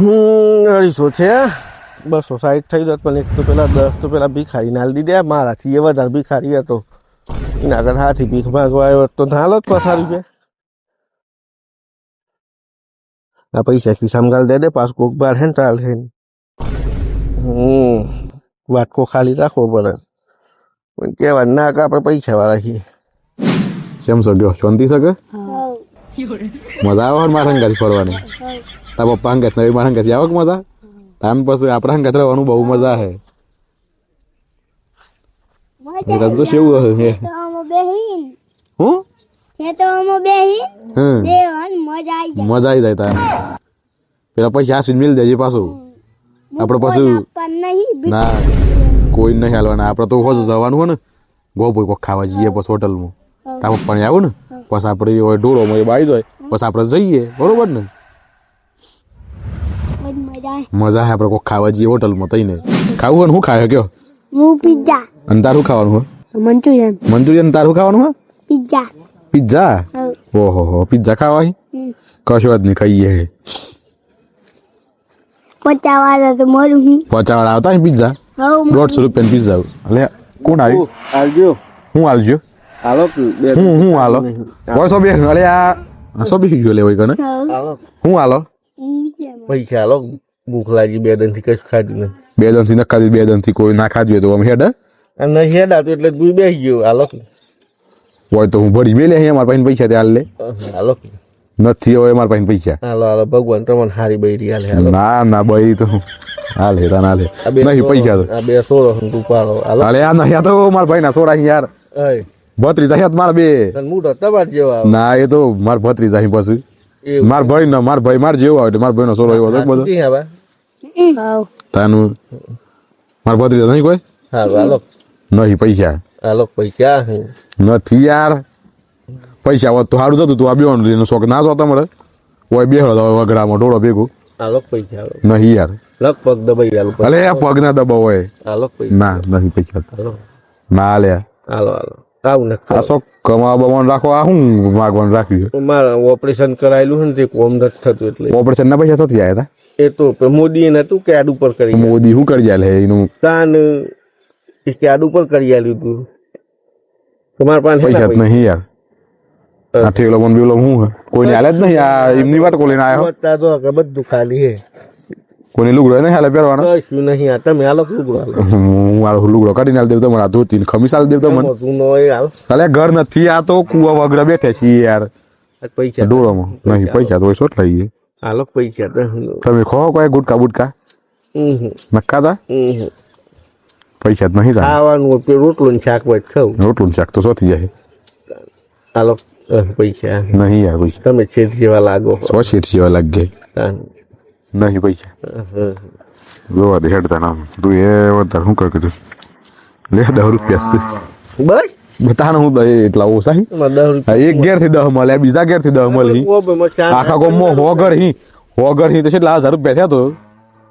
હમ અઢીસો છે? બસો સાઠ થઈ જાત પણ એક તો પેલા દસ તો પેલા ભિખારી નાલ દીધા. મારાથી એ વધારે ભિખારી હતો. એના આગળ હાથી ભીખ માગવા આવ્યો તો નાલો જ પચાસ છે. આ પૈસા ખિસ્સામાં ગાલ દે દે પાસ કોક બાર હે ને ચાલ હે હમ વાટકો ખાલી રાખવો પડે. પણ કેવા ના કે આપણે પૈસા વાળા છીએ. કેમ છો ગયો શાંતિ શકે મજા આવે મારા હંગાથી ફરવાની? તારા પપ્પા હંગાત નવી મારા હંગાથી આવક મજા? તાન પછી આપણા હંગાત રહેવાનું બહુ મજા હે. રજો કેવું હે? હું? મજા આવી જાય. મજા આવી જાય તાર. પેલા પૈસા આસીને મિલ દેજે પાછું. આપણે પાછું ના કોઈ નહીં હાલવાના. આપણે તો હોજ જવાનું હોય ને. ગોભોઈ કોક ખાવા જઈએ પછી હોટલમાં તારા પપ્પાને આવું ને. પછી આપણે એ હોય ઢોળોમાં બાઈ જાય. પછી આપણે જઈએ. બરોબર ને? મજા હે આપણે કોક ખાવા જઈએ હોટલમાં તઈને. ખાવું હોય ને શું ખાય કયો? હું પિઝા અને તારું ખાવાનું હોય મંચુરિયન. મંચુરિયન તારું ખાવાનું હોય પિઝા પિઝા ઓહો હો પિઝા ખાવા કશો જ નહીં ખાઈએ હે. પચાવાળા તો મરું હું. પચાવાળા આવતા હે પિઝા દોઢસો રૂપિયાની પિઝા એટલે કોણ આવ્યું? આવજો. હું હાલજો હાલો હું હું હાલો. કોઈ સો બે અરે આ આ ગયો લેવાય કને હું હાલો? પૈસા હાલો. ભૂખ લાગી બે દિનથી કશું ખાધું નહીં બે દનથી નખાતી બે દનથી કોઈ ના ખાધું તો અમે હેડ. અને હેડ આવતું એટલે દૂર બેસી ગયો. હાલો હોય તો હું ભરી મેલે અહીંયા મારા પાસે પૈસા ત્યાં લે હાલો નથી હોય મારા પાસે પૈસા. હાલો હાલો ભગવાન તમને હારી બૈરી હાલે હાલો. ના ના બૈરી તો હાલે તા ના લે નહીં પૈસા તો. આ બે સોળો તું પાડો હાલો. હાલે આ નહીં આ તો મારા ભાઈ ના સોળા યાર. ભત્રીજા યાર મારા બે. તને મોટો તમાર જેવા ના એ તો મારા ભત્રીજા અહીં પછી. માર ભાઈ ના માર ભાઈ માર જેવો આવે એટલે માર ભાઈ નો સોલો એવો બધો. તાનું માર ભત્રીજા નહીં કોઈ? હાલો હાલો. નહીં પૈસા. હાલો પૈસા હે. નથી યાર. પૈસા હોત તો સારું જતું તું આ બેવાનું લઈને શોખ ના જોતા મળે ઓય બેહડો વગડામાં ઢોળો ભેગું. હાલો પૈસા નહીં યાર. લગભગ પગ દબાઈ હાલો પૈસા. અલે આ પગ ના દબાવ હોય. હાલો પૈસા. ના નહીં પૈસા હાલો. ના લે. હાલો હાલો. આવું ને આ શોખ કમા બમાવાનું રાખો. આ શું માગવાનું રાખ્યું મારા ઓપરેશન કરાયેલું છે ને તે કોમ નથી થતું એટલે. ઓપરેશન ના પૈસા શોથી આવ્યા એ તો મોદી મોદીએ નતું કેડ ઉપર કરી મોદી શું કરી જાય એનું? તાન એ કેડ ઉપર કરી આલ્યું તું. તમારા પાસે પૈસા નહીં યાર. આ ઠેલો બોન બેલો હું? કોઈને હાલે જ નહીં આ એમની વાત કોઈને આયો? બતા તો કે બધું ખાલી હે. કોઈને લુગડો નહીં હાલે પહેરવાનો? કશું નહીં આ તમે હાલો લુગડો હું મારો લુગડો કાઢીને હાલ દેવ તો મારા આ ધોતી ને ખમીસ હાલ દેવ તો મને તું નો હાલ અલે ઘર નથી આ તો કુવા વગર બેઠે છીએ યાર. પૈસા ડોળોમાં નહીં પૈસા તો શોટ લઈ ગયે હાલો પૈસા તો તમે ખો કોઈ ગુટકા બુટકા હમ નક્કા તા હમ પૈસા જ નહીં પેલું રોટલું ને શાક હોય ખાવું રોટલું શાક તો સોથી જાય અ, પૈસા નહીં યાર પૈસા તમે છેદ જેવા લાગો સો શેઠ જેવા લાગે. નહીં પૈસા. જોવા દે હેડતા નામ તું એ વધારે શું કર કીધું લે દસ રૂપિયા બસ બતાને હું દે એટલા ઓછા હી. એક ઘેરથી દહ મળે બીજા ઘેરથી દહ મળે આખા ગોમમાં હોગર હી. હોગર હી તો કેટલા હજાર રૂપિયા થયા તો.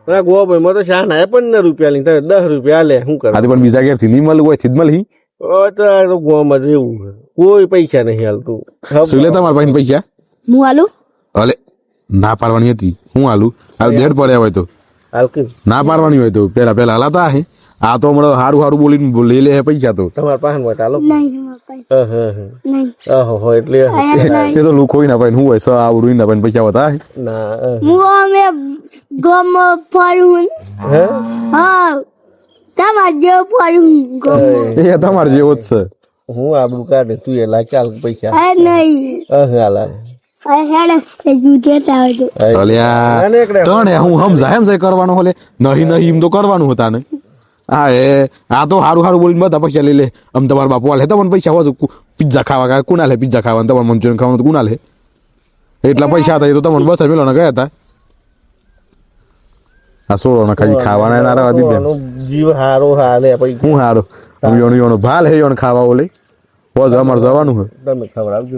ના ગોભાઈમાં તો શા ના પંદર રૂપિયા દસ રૂપિયા લે શું કરે? પણ બીજા ઘેરથી નહીં હોયથી જ મળી ઓ તો એવું કોઈ પૈસા નહીં હાલતું. શું લે તમારા પાસે પૈસા? હું આલુ? અલે ના પાડવાની હતી. હું હાલું આ દેડ પડ્યા હોય તો. ના પાડવાની હોય તો પેલા પેલા હલાતા હે. આ તો હમણાં હારું હારું બોલીને લઈ લે પૈસા તો. તમારા પાસે હોય ચાલો હાલો. નહીં મારા પાસે અ, હ, હ. નહીં. અહો, હો, એટલે એ તો લોકો ના પાઈને હું હોય સ આવડું ના પાઈને પૈસા હોતા ના હું અમે ગમ ફરું હા? તમાર જેવો ફરું ગમ. એ તમારે જેવો જ છે. હું આપણું કાઢે તું એ લાગ ચાલ પૈસા. અરે નહીં. હું સમજાય એમ જાય કરવાનું હોલે. નહીં નહીં એમ તો કરવાનું હતા ને હા એ આ તો સારું સારું બોલીને બધા પૈસા લઈ લે. આમ તમારા બાપુ હાલે તમને પૈસા હોય પિઝા ખાવા કુના લે પિઝા ખાવા? તમારે મંચુરિયન ખાવાનું કોના લે એટલા પૈસા હતા એ તો તમને બસ મેલો ને ગયા હતા. આ સોળો ને ખાલી ખાવાના ના રહેવા દીધે. જીવ હારો હાલે પછી હું હારું? યોણ યોણ ભાલ હે યોણ ખાવા ઓલી બસ અમારે જવાનું હોય તમે ખવડાવજો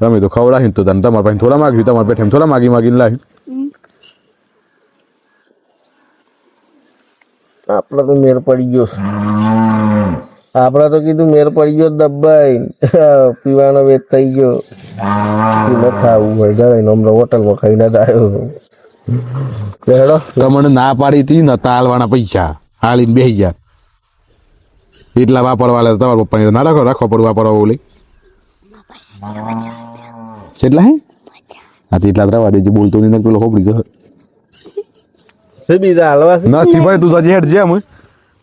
તમે તો ખવડાવી તો તને તમારા પાસે થોડા માગ્યું તમારા પેઠે થોડા માગી માગીને લાવી આપડે તો મેર પડી ગયો આપણે આપડે તો કીધું મેર પડી ગયો દબાઈ. પીવાનો વેત થઈ ગયો. ન ખાવું હોય. જાય હમણાં હોટલમાં ખાઈને આવ્યો હેડો. તમને ના પાડી હતી ને તાલવાના પૈસા. હાલીને બેસી ગયા. એટલા વાપરવા લે તમારા પપ્પાની. ના રાખો રાખો પડું વાપરવા ઓલી. કેટલા હે? હા તો એટલા જ રહેવા દેજો. બોલતો નહીં પેલો હોપડી જશે. છે બીજા હાલવા છે નથી ભાઈ તું સજી હેઠ જેમ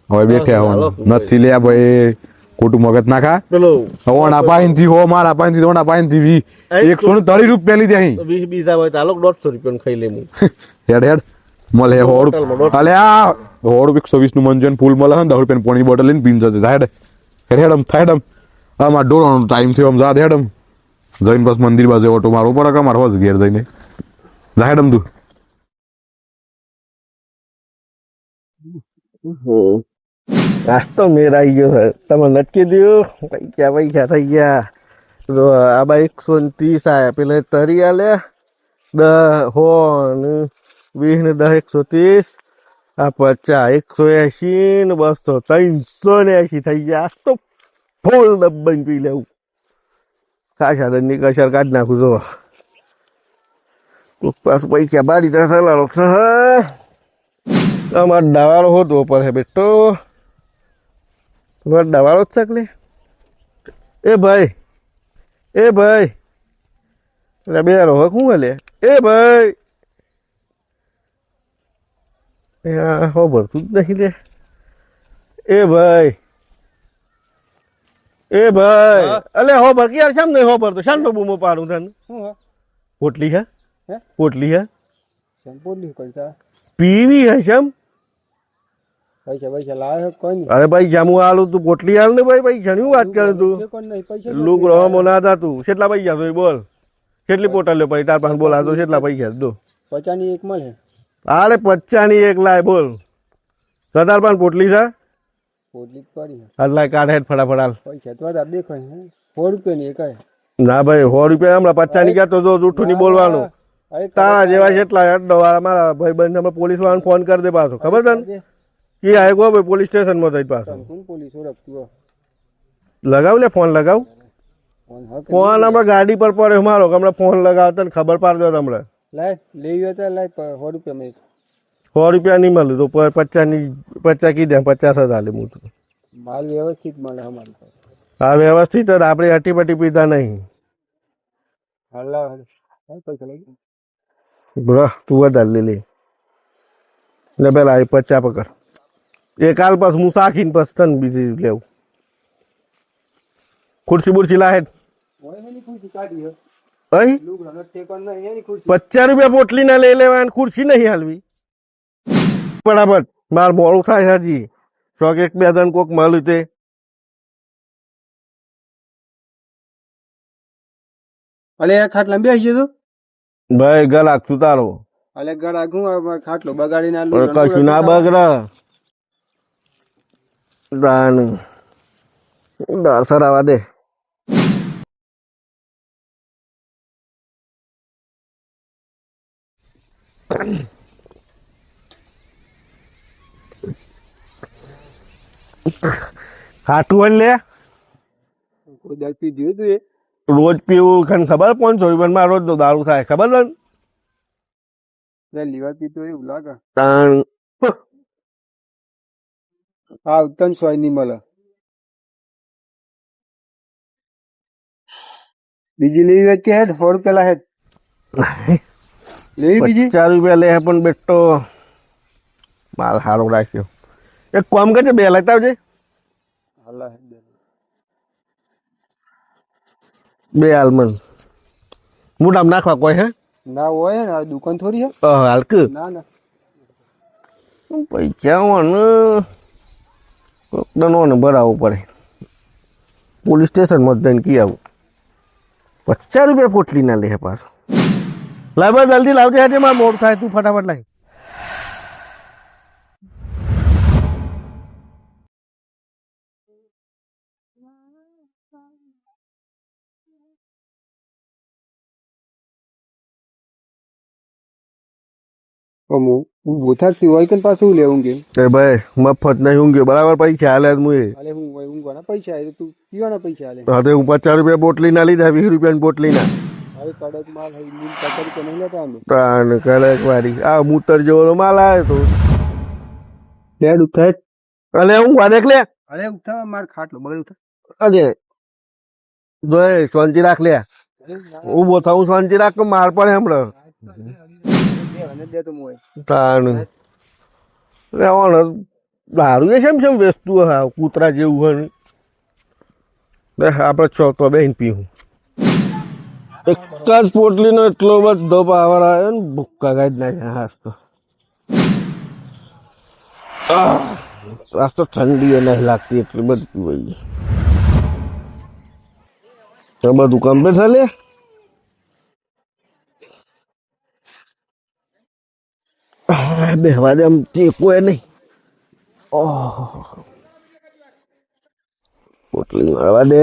હવે બેઠે હો નથી લે ભાઈ ખોટું મગજ ના ખા પેલો ઓણા પાઈનથી હો મારા પાઈનથી ઓણા પાઈનથી વી એકસો ને ત્રીસ રૂપિયા લીધી અહીં બીજા હોય ચાલો દોઢસો રૂપિયા ખાઈ લે હેડ હેડ મળે હોડ અલે આ હોડ એકસો વીસનું મંજન ફૂલ મળે ને દસ રૂપિયા પોણી બોટલ લઈને પીન જશે હેડ હેડ હેડમ થાયડમ આમાં ડોળવાનો ટાઈમ થયો આમ જા હેડમ જઈને બસ મંદિર બાજુ ઓટો મારવો પડે કે મારો ઘેર જઈને જા હેડમ તું નાસ્તો મેરાઈ ગયો છે તમે નટકી દો પૈસા પૈસા થઈ ગયા. આ બા એકસો ત્રીસ આયા. પેલા તરી આલે દસ હો વીસ ને દસ એકસો ત્રીસ. આ પચાસ, એકસો એસી ને બસો ત્રણસો ને એસી થઈ ગયા. આ તો ફૂલ ડબ્બાઈ પી લેવું. ખાસા દંડની કસર કાઢી નાખું જો કોક પાસ બારી તરફ છે અમાર દવાળો હોતો પડે બેટો. તમારે દવાળો જ શકલે એ ભાઈ એ ભાઈ. એટલે બે રહો શું હલે? એ ભાઈ. હો ભરતું જ નહીં લે. એ ભાઈ. એ ભાઈ. અલે હો ભર યાર શામ નહીં હો શામ તો બૂમો પાડું તને હે પોટલી હે? હે? પોટલી હે? કરતા પીવી હે શામ પૈસા પૈસા લાવે છે કોઈ નહીં અરે ભાઈ જામુ આલું તું પોટલી હાલ ને ભાઈ ભાઈ ઘણી વાત કરે તું? લુક રહો મોના હતા તું કેટલા પૈસા તો બોલ. કેટલી પોટલીઓ પડી તાર પાસે બોલ આ તો કેટલા પૈસા? દો. પચાની એક મળે. આલે પચાની એક લાય બોલ. સરદાર પાસે પોટલી છે? પોટલી પડી હાલ લાય કાઢ હેડ ફટાફટ હાલ. પૈસા તો આ દેખાય હે સો રૂપિયાની એક હે ના ભાઈ સો રૂપિયા હમણાં પચાની ક્યાં તો જો જૂઠું નહીં બોલવાનું. તારા જેવા જેટલા વાળા મારા ભાઈ બંધ પોલીસ વાળાને ફોન કરી દે પાછો. ખબર તને? કે આય ગો ભાઈ પોલીસ સ્ટેશનમાં થઈ પાછો. કોણ પોલીસ ઓળખતું લગાવ લે ફોન લગાવ. કે ફોન હમણાં ગાડી પર પડ્યો મારો કે હમણાં ફોન લગાવતા ને ખબર પાડ હમણાં લાય લેવી તો લાય સો રૂપિયા મેં સો રૂપિયા નહીં મળ્યું તો પચાસની પચાસ કીધે પચાસ જ હાલે હું માલ વ્યવસ્થિત મળે અમારી હા વ્યવસ્થિત જ આપણે અટી પટી પીતા નહીં હાલ. પૈસા લઈ બરા તું વધારે લે લે. પેલા એ પચા પકડ. એ કાલ પાસ હું સાખીને પાસ તન બીજી લેવું ખુરશી બુરશી ખુરશી પચાસ રૂપિયા પોટલી ના લઈ લેવા ખુરશી નહીં હાલવી. ફટાફટ માર મોડું થાય હાજી. શોખ એક બે જણ કોક મળ્યું તે. અલે ખાટલા બેસી ગયો તો ભાઈ ગળાક સુતારો. અલે ગળાક આગું ખાટલો બગાડીને કશું ના બગડ. દાન દાળ સરાવા દે. ખાટું હોય લે. રોજ દાળ તું એ? રોજ પીવું ખન ખબર કોણ પાંચસો રૂપિયામાં રોજ નો દારૂ થાય. ખબર છે ને? પહેલી વાર પીતો એવું લાગે. તાણ. હા ત્રણસો નહીં મળે. બીજી લેવી હોય કે હેડ? સો રૂપિયા હેડ. લેવી બીજી? ચાર રૂપિયા લે પણ બેટો માલ હારો રાખ્યો. એક કામ કરજે બે લેતા આવજે. હાલા બે. આલમન હું નામ નાખવા કોઈ હે? ના હોય ને દુકાન થોડી હે. હાલક ના ના. પૈસા ને દનો ને ભરાવવું પડે. પોલીસ સ્ટેશનમાં જઈને કી આવું પચાસ રૂપિયા પોટલી ના લે પાછો. લાવ જલ્દી લાવજે હાજે મારે મોડ થાય તું ફટાફટ લાવ ઊભો થાકતી હોય કે પાછું લેવું કે? એ ભાઈ મફત નહીં ઊંઘ્યો બરાબર પૈસા હાલે હું ઊંઘવાના પૈસા આલે તું પીવાના પૈસા આલે. હા તો હું પચાસ રૂપિયા બોટલી ના લીધા વીસ રૂપિયાની બોટલી ના. હવે કડક માલ હવે લીલ પકડી કે નહીં લેતા અમે. તાન કડક વાળી. આ મૂતર જેવો માલ આવ્યો તો. લેડ ઉઠાય અલે હું વાદેક લે. અરે ઉઠા માર ખાટલો બગડ ઉઠા અજે જોય શાંતિ રાખ લે. ઊભો થાઉં શાંતિ રાખ માર પડે હમણાં. અને દે તો મોય તાન દારૂ એ કેમ કેમ વેચતું હા, કૂતરા જેવું હોય ને. આપણે ચોક તો બેહીને પીવું એક જ પોટલીનો એટલો બધો પાવર આવ્યો ને, ભૂક્કા ગાઈ જ નાખ્યા હાસ તો. આજ તો ઠંડી નહીં લાગતી, એટલી બધી તો બધું કમ્પ્લીટ થાય લે આહ, બેહવા દે આમ ટેકો એ નહીં ઓહ પોટલી મારવા દે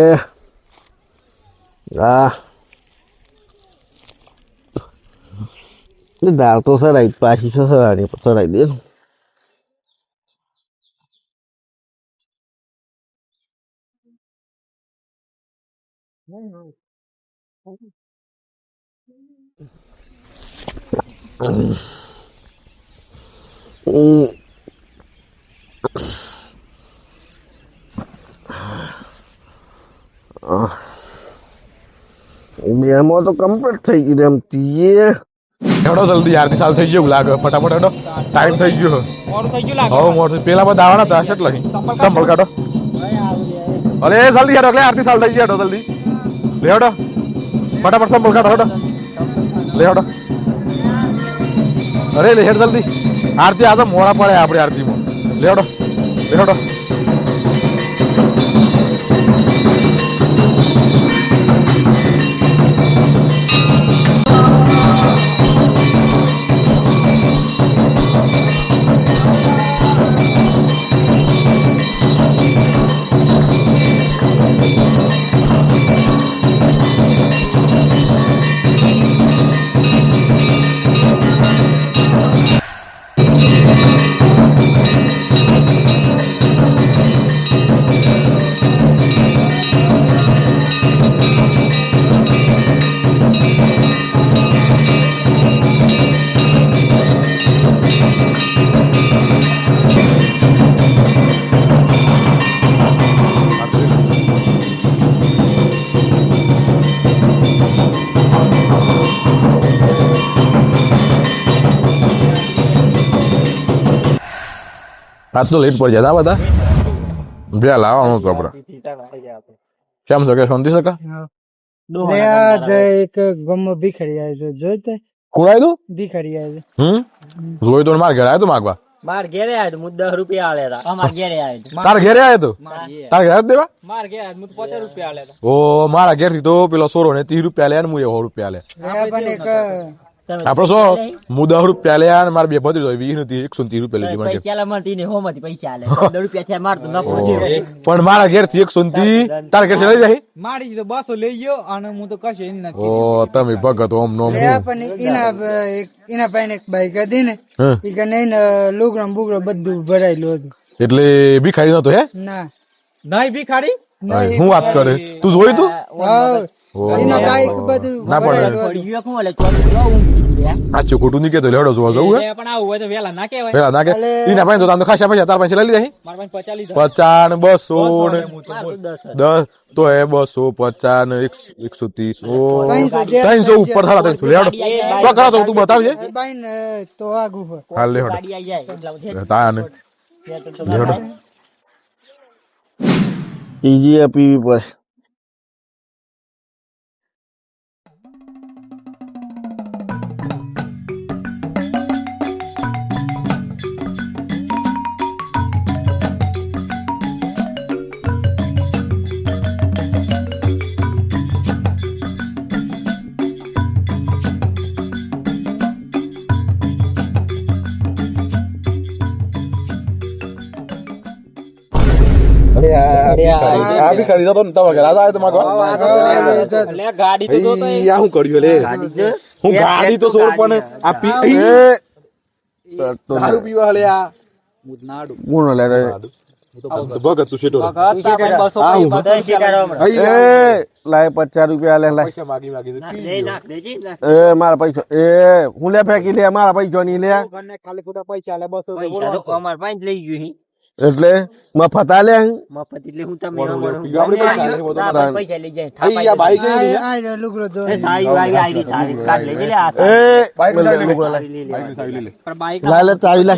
આ એ દાળ તો સરાઈ પાછી છે સરાની સરાઈ દે ને. હમ. આહ. એમાં તો કમ્પ્લીટ થઈ ગયું એમ તીએ. હેડો જલ્દી યાર સાલ થઈ ગયું લાગે. ફટાફટ હેડો. ટાઈમ થઈ ગયો. મોડું થઈ ગયું લાગે. હવે મોટું પેલા બધા આવવાના હતા કેટલા સંભળ કાઢો. અરે જલ્દી હેડો એટલે આરતી સાલ થઈ ગઈ હેડો જલ્દી. લે હેડો. ફટાફટ સંભળ કાઢો હેડો. લે હેડો. અરે લે હેડ જલ્દી. આરતી આજે મોડા પડે આપણે આરતીમાં લે હેડો લે હેડો આજ તો લેટ પડી જાય. બધા? બે લાવવાનું હતું આપડે કેમ છો કે શાંતિ છે માર ઘરે થી તો પેલો સોરો ને ત્રીસ રૂપિયા લે ને હું સો રૂપિયા લે પણ એક તમે આપડે શો? હું દસ રૂપિયા લે અને મારે બે ભદ્રી હોય વીસ નથી એકસો ત્રીસ રૂપિયા લેતી માટે. પૈસા મળતી ને હો માંથી પૈસા આલે દસ રૂપિયા છે માર તો નફો છે. પણ મારા ઘેરથી એકસો ત્રીસ તારા ઘેર લઈ જાય? મારી તો બસો લઈ ગયો અને હું તો કશું એમ નથી ઓ તમે ભગત ઓમ નોમ પણ એના એના ભાઈ પાસે એક બાઈક હતી ને હમ. એ કે નહીં લુગડો બુગડો બધું ભરાયેલું હતું. એટલે ભીખારી નતો હે? ના. નહીં ભીખારી? હું વાત કરે? તું જોયું તું? ના પણ કેતો લેડો જોવા જવું હે. પણ આવું હોય તો વેલા ના પાસે તો તાર તો ખાસા પૈસા તાર પાસે લઈ લીધા મારા પાસે ને તો એ બસો પચાસ ને એકસો- એકસો ત્રીસ ઓ. ઉપર લેડો કરો તો તું બતાવજે. બાઈ તો આગુ પર હાલ લેડો ગાડી આઈ જાય. એટલે હું છે તાયા ને આ પીવી પડે આ બી ખરીદો તો ને તમારા ઘરે. તો માગવા ગાડી તો જોતો આ હું કર્યું લે હું ગાડી તો સોર પણ આ પી દારૂ પીવા હલે આ. ગુણ લે ભગત. તું શેઠો. દસ શીખાડવા મળે. એ લાય. પચાસ રૂપિયા લે લાય. માગી માગી. એ મારા પૈસા એ હું લે ફેંકી લે મારા પૈસા નહીં લે પૈસા તો અમાર પાસે જ લઈ ગયું. એટલે મફત આલે મફત એટલે હું તમને પૈસા લઈ જાય બાઈક આ લઈ લે. સારી સારી કાર્ડ લઈ આ બાઈક. બાઈક ચાવી ચાવી તો આયા.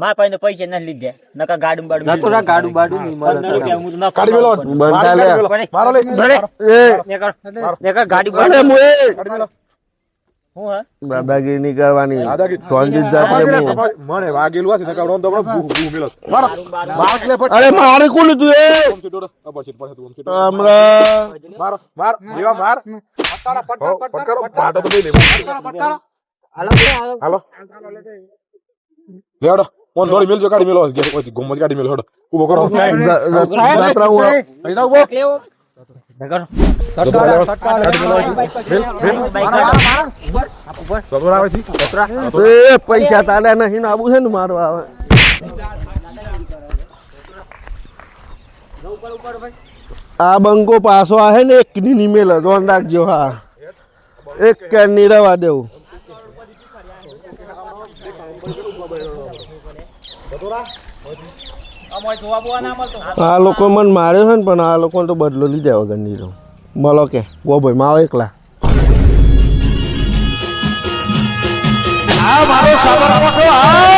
મારા પાસે પૈસા નથી લીધા નકા ગાડું બાડું ગાડું બાડું પંદર રૂપિયા હું તો કાઢી મેલો. બંધા લે મારો લે. એ નેકર. નેકર ગાડી અરે બાડું. કાઢી મેલો. દાદાગીરી કરવાની દાદાગીરી. સોંજીત જાત્રે મને વાગેલું હશે નકા રોંધો પડે, ભૂ- ભૂ મેલો. મારો. માર લે ફટ. અરે મારે કોણ તું એ તું. જેવા તો. હાલો. ફોન થોડી મેલજો કાઢી મેલો પછી ગોમત કાઢી મેલો હડો ઊભો કરો જાત્રા હું ઊભો. પૈસા તારે નહીં ને આવું છે ને મારું આવે આ બંકો પાછો આવે ને એક ની મેલ જોન રાખજો હા એક કે ની રવા દેવું આ લોકો મને માર્યો છે ને પણ આ લોકો તો બદલો લીધા વગરની મળો કે ગો ભાઈ માં આવો એકલા. આ મારો સાબરકોઠો આ